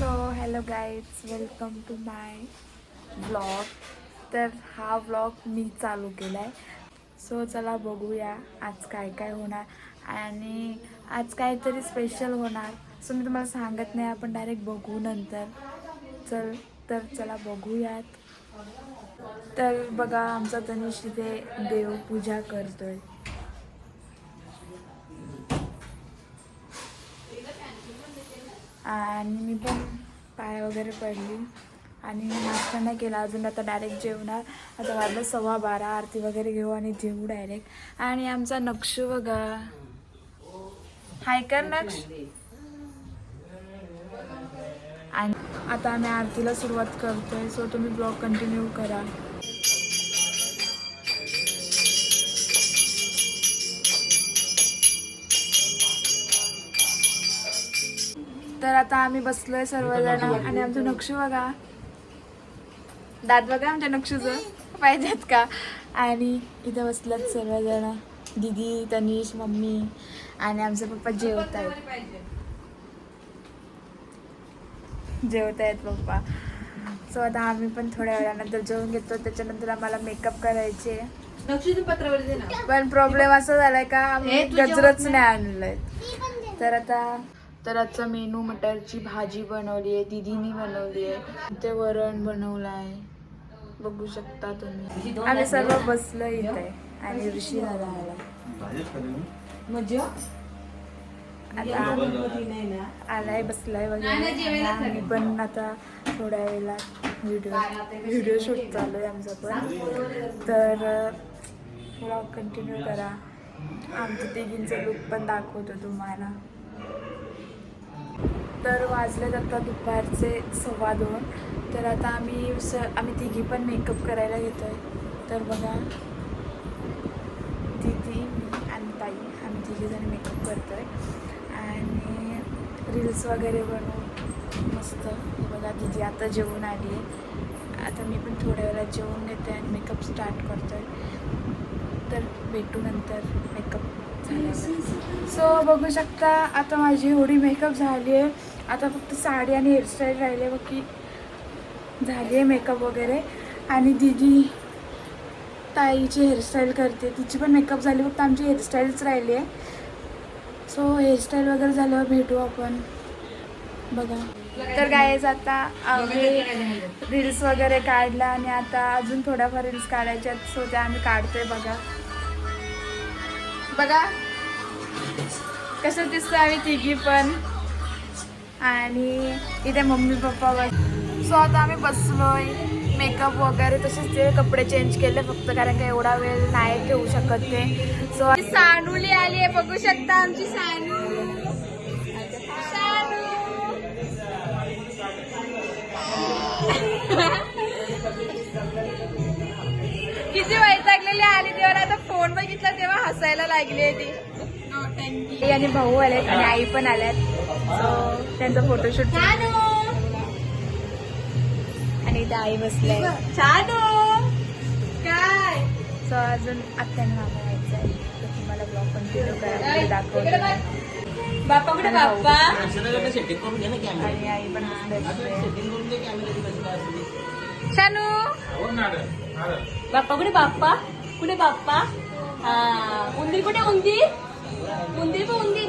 So hello guides welcome to my blog तर हा blog मी चालू केला आहे सो चला बघूया आज काय काय होणार. आणि आज काहीतरी स्पेशल होणार. सो मी तुम्हाला सांगत नाही आपण डायरेक्ट बघू नंतर. चल तर चला बघूयात. तर बघा आमचा तनिष तिथे देवपूजा करतोय. आणि मी पण पाय वगैरे पडली. आणि नाश्ता नाही केला. अजून आता डायरेक्ट जेवणार. आता वाजलं सव्वा बारा. आरती वगैरे घेऊ आणि जेवू डायरेक्ट आणि आमचा नक्ष बघा. हाय कर नक्ष. आणि आता आम्ही आरतीला सुरुवात करतोय. सो तुम्ही ब्लॉग कंटिन्यू करा. तर आता आम्ही बसलोय सर्वजण आणि आमचं नक्ष बघा. दात बघा आमच्या नक्षीचं. पाहिजेत का? आणि इथं बसल्यात सर्वजण. दीदी तनिष मम्मी आणि आमचे पप्पा जेवत आहेत. जेवत आहेत पप्पा. सो आता आम्ही पण थोड्या वेळानंतर जेवून घेतो. त्याच्यानंतर आम्हाला मेकअप करायचे. नक्षीचं पत्रावली दे ना. पण प्रॉब्लेम असा झालाय का? आम्ही गजरच नाही आणलंय. तर आता तर आजचा मेनू मटरची भाजी बनवली आहे दिदीनी बनवली आहे. ते वरण बनवलं आहे. बघू शकता तुम्ही. आम्ही सर्व बसलो इथे आणि ऋषी दादा आला. म्हणजे आता आलाय बसलाय वगैरे. आणि आम्ही पण आता थोड्या वेळेला व्हिडिओ व्हिडिओ शूट चालू आहे आमचा पण. तर ब्लॉग कंटिन्यू करा. आमचं तिघींचं लुक पण दाखवतो तुम्हाला. तर वाजलेत आता दुपारचे सव्वा दोन. तर आता आम्ही स आम्ही तिघी पण मेकअप करायला घेतोय तर बघा. दिदी मी आणि ताई आम्ही तिघी जण मेकअप आहे आणि रील्स वगैरे बनवू. मस्त. बघा दिदी आता जेवून आली आहे. आता मी पण थोड्या वेळात जेवून घेते आणि मेकअप स्टार्ट करतो आहे तर भेटू नंतर मेकअप झाल्यावर. सो बघू शकता आता माझी एवढी मेकअप झाली आहे. आता फक्त साडी आणि हेअरस्टाईल राहिली आहे की झाली आहे मेकअप वगैरे. आणि दिदी ताईची हेअरस्टाईल करते. तिची पण मेकअप झाली फक्त आमची हेअरस्टाईलच राहिली आहे. सो हेअरस्टाईल वगैरे झाल्यावर भेटू आपण. बघा. तर गायज आता आम्ही रील्स वगैरे काढला आणि आता अजून थोड्याफार रील्स काढायच्या आहेत. सो त्या आम्ही काढतोय बघा. बघा. कसं दिसतं आम्ही तिघी पण. आणि इथे मम्मी पप्पा बस सो आता आम्ही बसलोय. मेकअप वगैरे तसेच ते कपडे चेंज केले फक्त कारण का एवढा वेळ नाही ठेवू शकत ते. सो सानूली आली आहे. बघू शकता आमची सानू. किती वैतागलेली आली तेव्हा. आता फोन बघितला तेव्हा हसायला लागली आहे ती. आणि भाऊ आलेत आणि आई पण आल्यात. सो त्यांचा फोटोशूट आणि आई बसले काय? सो अजून आत्याने आहे. तुम्हाला ब्लॉग कंटिन्यू करा दाखवतो. बाप्पा कुठे बाप्पा? आणि आई पण शानू? बाप्पा कुठे बाप्पा? कुठे बाप्पा? हा उंदीर कुठे उंदीर? उंदीर पण उंदीर.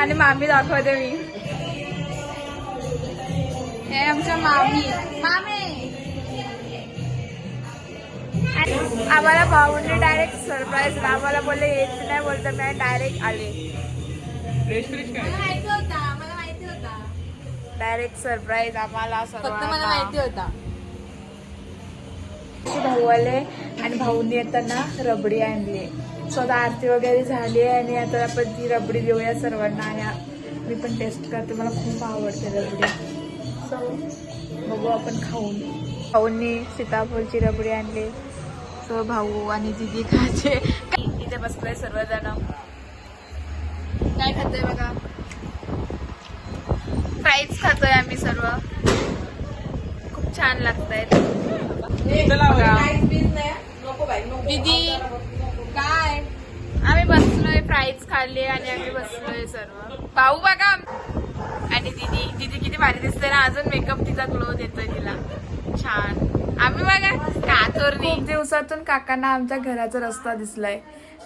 आणि मामी दाखवते मी. हे आमच्या मामी. मामी! आणि आम्हाला भाऊने डायरेक्ट सरप्राईज आम्हाला बोलले येत नाही बोलता मी डायरेक्ट आले. मला माहिती होता मला माहिती होता. डायरेक्ट सरप्राईज आम्हाला मला माहिती होता. भाऊ आले आणि भाऊनी येताना रबडी आणली. स्वतः आरती वगैरे झाली आहे आणि आता आपण ती रबडी देऊया सर्वांना. आणि मी पण टेस्ट करते. मला खूप आवडते रबडी. सो बघू आपण खाऊन. भाऊंनी सीताफळची रबडी आणली. सो भाऊ आणि दिदी खाते. इथे बसलोय सर्वजण. काय खातोय बघा? फ्राईज खातोय आम्ही सर्व. खूप छान दीदी काय आम्ही बसलोय फ्राईज खाल्ली आणि आम्ही बसलोय सर्व. भाऊ बघा. आणि दीदी दीदी किती भारी दिसते ना. अजून मेकअप तिचा ग्लो देतोय तिला. छान. आम्ही बघा कातोर खूप दिवसातून काकांना आमच्या घराचा रस्ता दिसलाय.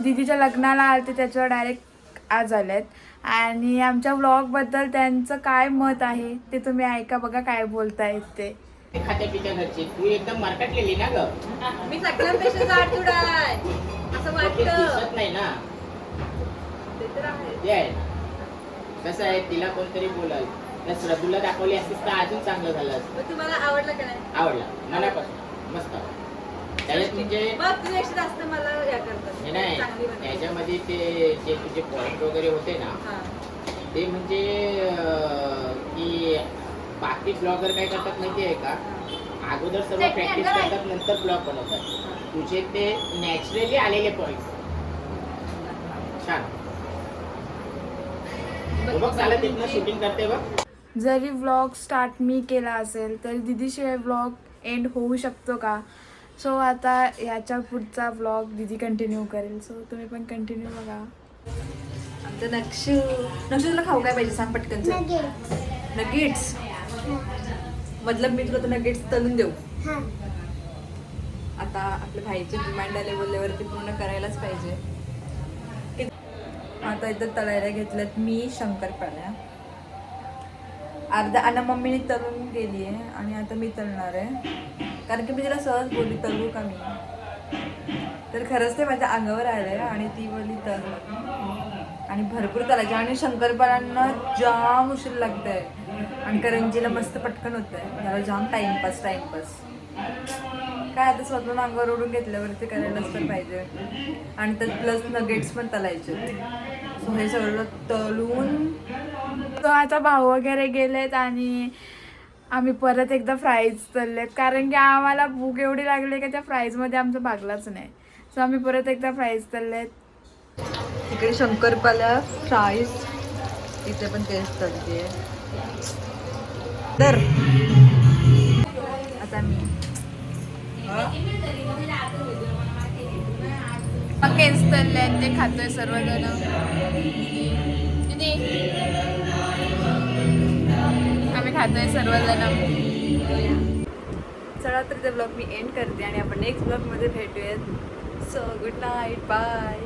दीदीच्या लग्नाला आलते त्याच्यावर डायरेक्ट आज आलेत. आणि आमच्या व्लॉगबद्दल त्यांचं काय मत आहे ते तुम्ही ऐका बघा काय बोलतायत ते. खात्या पित्या घरची. तू एकदम मार्केटलेली ना ग. मी सगळ्यांपेक्षा जाड असं वाटतं. दिसत नाही ना. ते तर आहे. कसं आहे तिला कोणतरी बोलल. त्या श्रद्धूला दाखवली असतीस तर अजून चांगलं झालं असतं. मग तुम्हाला आवडलं का नाही? आवडला. मनापासून. मस्त. त्याच्यात म्हणजे मग तुझ्यापेक्षा जास्त मला या करतात हे नाही. बनवते. त्याच्यामध्ये ते जे तुझे पॉइंट वगैरे होते ना. ते म्हणजे अं, की बाकी ब्लॉगर काय करतात माहिती आहे का अगोदर सर्व प्रॅक्टिस करतात नंतर ब्लॉग बनवतात. तुझे ते नॅचरली आलेले पॉइंट छान. जरी व्लॉग स्टार्ट मी केला असेल तरी दिदीशिवाय व्लॉग एंड होऊ शकतो का? सो आता ह्याच्या पुढचा व्लॉग दिदी कंटिन्यू करेल. सो तुम्ही पण कंटिन्यू बघा. आमचं नक्षू. नक्षू तुला खाऊ काय पाहिजे? सांग पटकन नगेट्स मतलब मी तुला नगेट्स तळून देऊ. आता आपल्या भाईची डिमांड आले बोलल्यावरती पूर्ण करायलाच पाहिजे. आता इथं तळायला घेतल्यात मी शंकरपाळ्या अर्धा आणि मम्मीने तळून गेली आहे आणि आता मी तळणार आहे. कारण की मी तिला सहज बोलली तळू का मी? तर खरंच ते माझ्या अंगावर आलं आहे आणि ती बोलली तळू. आणि भरपूर तळायची. आणि शंकरपाळ्यांना जाम उशीर लागतंय. आणि करंजीला मस्त पटकन होत आहे मला जाम टाइमपास टाइमपास काय आता स्वतःहून अंगावर ओढून घेतल्यावरती करायलाच तर पाहिजे. आणि त्यात प्लस नगेट्स पण तलायचे. सो हे सगळं तळून तो आता भाऊ वगैरे गेलेत आणि आम्ही परत एकदा फ्राईज तळलेत कारण की आम्हाला भूक एवढी लागली की त्या फ्राईजमध्ये आमचं भागलाच नाही. सो आम्ही परत एकदा फ्राईज तळलेत तिकडे शंकरपाल्या फ्राईज इथे पण तेच तळते तर आता मी केस तळले आहेत ते खातोय सर्वजण. दीदी. आम्ही खातोय सर्वजण. चला तर ते ब्लॉग मी एंड करते आणि आपण नेक्स्ट ब्लॉगमध्ये भेटूयात. So good night bye